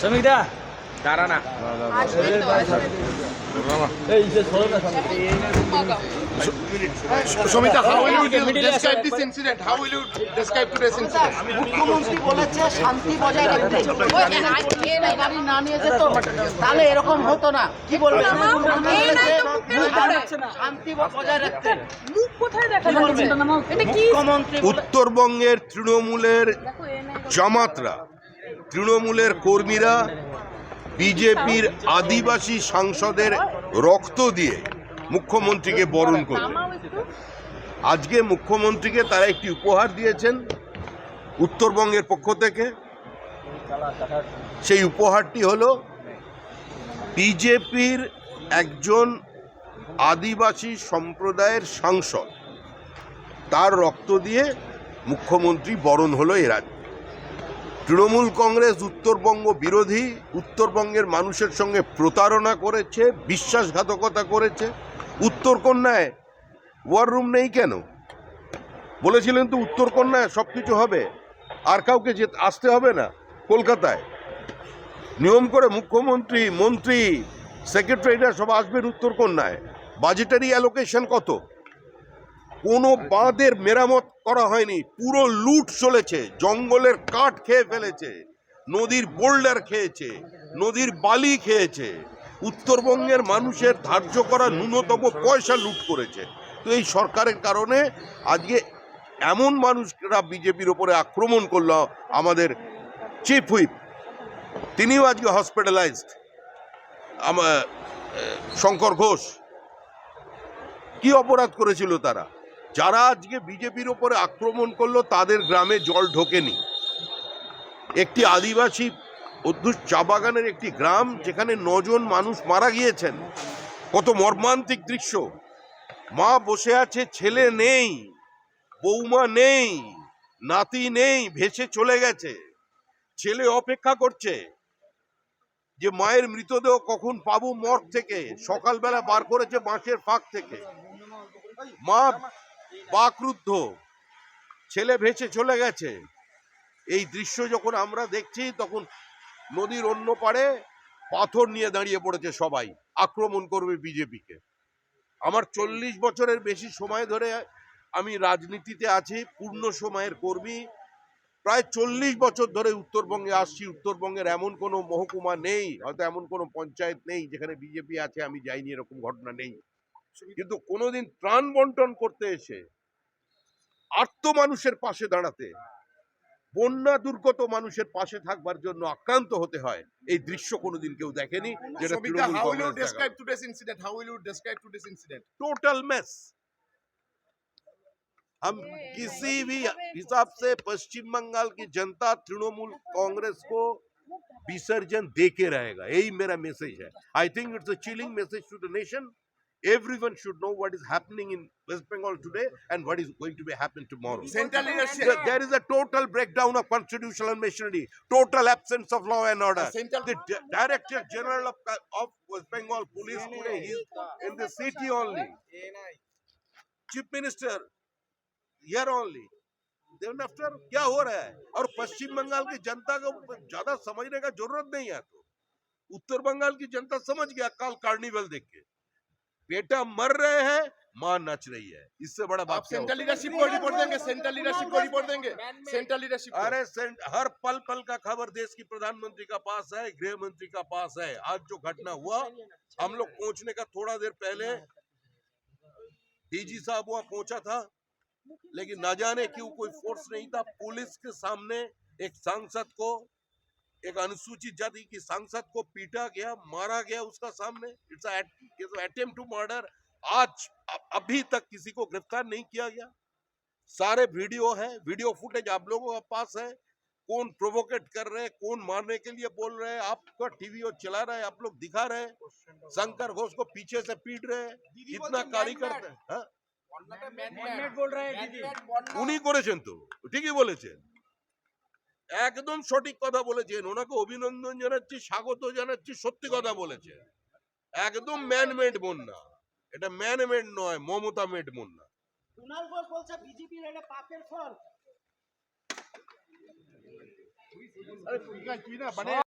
শ্রমিকদা দাঁড়া না? মুখ্যমন্ত্রী বলেছে শান্তি বজায় রাখতে। গাড়ি নিয়ে যেত তাহলে এরকম হতো না। কি বলবেন এই না তো মুখে দেখা যাচ্ছে না। শান্তি বজায় রাখতে। মুখ কোথায় দেখা যাচ্ছে? এটা কি? মুখ্যমন্ত্রী বলে- উত্তরবঙ্গের তৃণমূলের জামাতরা তৃণমূলের কর্মীরা বিজেপির আদিবাসী সাংসদের রক্ত দিয়ে মুখ্যমন্ত্রীকে বরণ করবে। আজকে মুখ্যমন্ত্রীকে তারা একটি উপহার দিয়েছেন উত্তরবঙ্গের পক্ষ থেকে। সেই উপহারটি হল বিজেপির একজন আদিবাসী সম্প্রদায়ের সাংসদ। তার রক্ত দিয়ে মুখ্যমন্ত্রী বরণ হলো এ রাজ্যে। তৃণমূল কংগ্রেস উত্তরবঙ্গ বিরোধী উত্তরবঙ্গের মানুষের সঙ্গে প্রতারণা করেছে, বিশ্বাসঘাতকতা করেছে। উত্তরকন্যায় ওয়ার রুম নেই কেন? বলেছিলেন তো উত্তরকন্যায় সব কিছু হবে, আর কাউকে যে আসতে হবে না কলকাতায়। নিয়ম করে মুখ্যমন্ত্রী, মন্ত্রী সেক্রেটারিরা সব আসবেন উত্তরকন্যায়। বাজেটারি অ্যালোকেশন কত? কোনো বাঁধের মেরামত করা হয়নি। পুরো লুট চলেছে, জঙ্গলের কাঠ খেয়ে ফেলেছে, নদীর বোল্ডার খেয়েছে, নদীর বালি খেয়েছে। উত্তরবঙ্গের মানুষের ধার্য করা ন্যূনতম পয়সা লুট করেছে। তো এই সরকারের কারণে আজকে এমন মানুষরা বিজেপির ওপরে আক্রমণ করল আমাদের চিফ হুইপ। তিনিও আজকে হসপিটালাইজড শঙ্কর ঘোষ। কি অপরাধ করেছিল তারা? যারা আজকে বিজেপির ওপরে আক্রমণ করল, তাদের গ্রামে জল ঢোকেনি। একটি আদিবাসী অদ্ভুত চা বাগানের একটি গ্রাম যেখানে নজন মানুষ মারা গিয়েছেন। কত মর্মান্তিক দৃশ্য। মা বসে আছে, ছেলে নেই, বৌমা নেই, নাতি নেই, ভেসে চলে গেছে। ছেলে অপেক্ষা করছে যে মায়ের মৃতদেহ কখন পাবো মর্গ থেকে। সকালবেলা বার করেছে বাঁশের ফাঁক থেকে। মা বাকরুদ্ধ। ছেলে ভেসে চলে গেছে। এই দৃশ্য যখন আমরা দেখছি, তখন নদীর অন্য পাড়ে পাথর নিয়ে দাঁড়িয়ে পড়েছে সবাই, আক্রমণ করবে বিজেপিকে। আমার চল্লিশ বছরের বেশি সময় ধরে আমি রাজনীতিতে আছি, পূর্ণ সময়ের কর্মী। প্রায় চল্লিশ বছর ধরে উত্তরবঙ্গে আসছি, উত্তরবঙ্গের এমন কোনো মহকুমা নেই, হয়তো এমন কোনো পঞ্চায়েত নেই যেখানে বিজেপি আছে, আমি যাইনি, এরকম ঘটনা নেই। কিন্তু কোনোদিন ত্রাণ বন্টন করতে এসে আর্ত মানুষের পাশে দাঁড়াতে বন্যা দুর্গত মানুষের পাশে থাকবার জন্য আক্রান্ত হতে হয় এই দৃশ্য কোনোদিন কেউ দেখেনি যেটা Somita, Trinamool how will you Congress দেখায়। describe today's incident? How will you describe today's incident? Total mess हम किसी भी हिसाब से पश्चिम बंगाल की जनता तृणमूल कांग्रेस को विसर्जन दे के रहेगा यही मेरा मैसेज है I think it's a chilling message to the nation everyone should know what is happening in west bengal today and what is going to be happening tomorrow Central leadership. there, there is a total breakdown of constitutional machinery total absence of law and order Central- the Di- director general of, of west bengal police today he is in the city only chief minister here only then after क्या हो रहा है और पश्चिम बंगाल की जनता को ज़्यादा समझने का ज़रूरत नहीं है तो उत्तर बंगाल की जनता समझ गया कल कार्निवल देख के बेटा मर रहे हैं माँ नच रही है। इससे बड़ा आप बात सेंट्रल लीडरशिप को रिपोर्ट देंगे सेंट्रल लीडरशिप को रिपोर्ट देंगे। सेंट्रल लीडरशिप अरे सेंट- हर पल पल का खबर देश की प्रधानमंत्री का पास है गृह मंत्री का पास है। आज जो घटना हुआ हम लोग पहुँचने का थोड़ा देर पहले डीजी साहब वहाँ पहुँचा था लेकिन न जाने क्यों कोई फोर्स नहीं था। पुलिस के सामने एक सांसद को एक अनुसूचित जाति की सांसद को पीटा गया मारा गया उसका सामने इट्स अटेम्प्ट टू मर्डर आज अ- अभी तक किसी को गिरफ्तार नहीं किया गया सारे वीडियो है वीडियो फुटेज आप लोगों के पास है कौन प्रोवोकेट कर रहे हैं कौन मारने के लिए बोल रहे हैं आपका टीवी और चला रहा है आप लोग दिखा रहे हैं शंकर घोष को पीछे से पीट रहे हैं इतना कारी करते हैं हाँ? উনি করেছেন তো ঠিকই বলেছেন একদম সঠিক কথা বলেছেন। ওনাকে অভিনন্দন জানাচ্ছি স্বাগত জানাচ্ছি সত্যি কথা বলেছেন। একদম ম্যানমেড বন্যা। এটা ম্যানমেড নয় মমতা মেড বন্যা। কুণাল ঘোষ বলছে বিজেপির এটা পাপের ফল।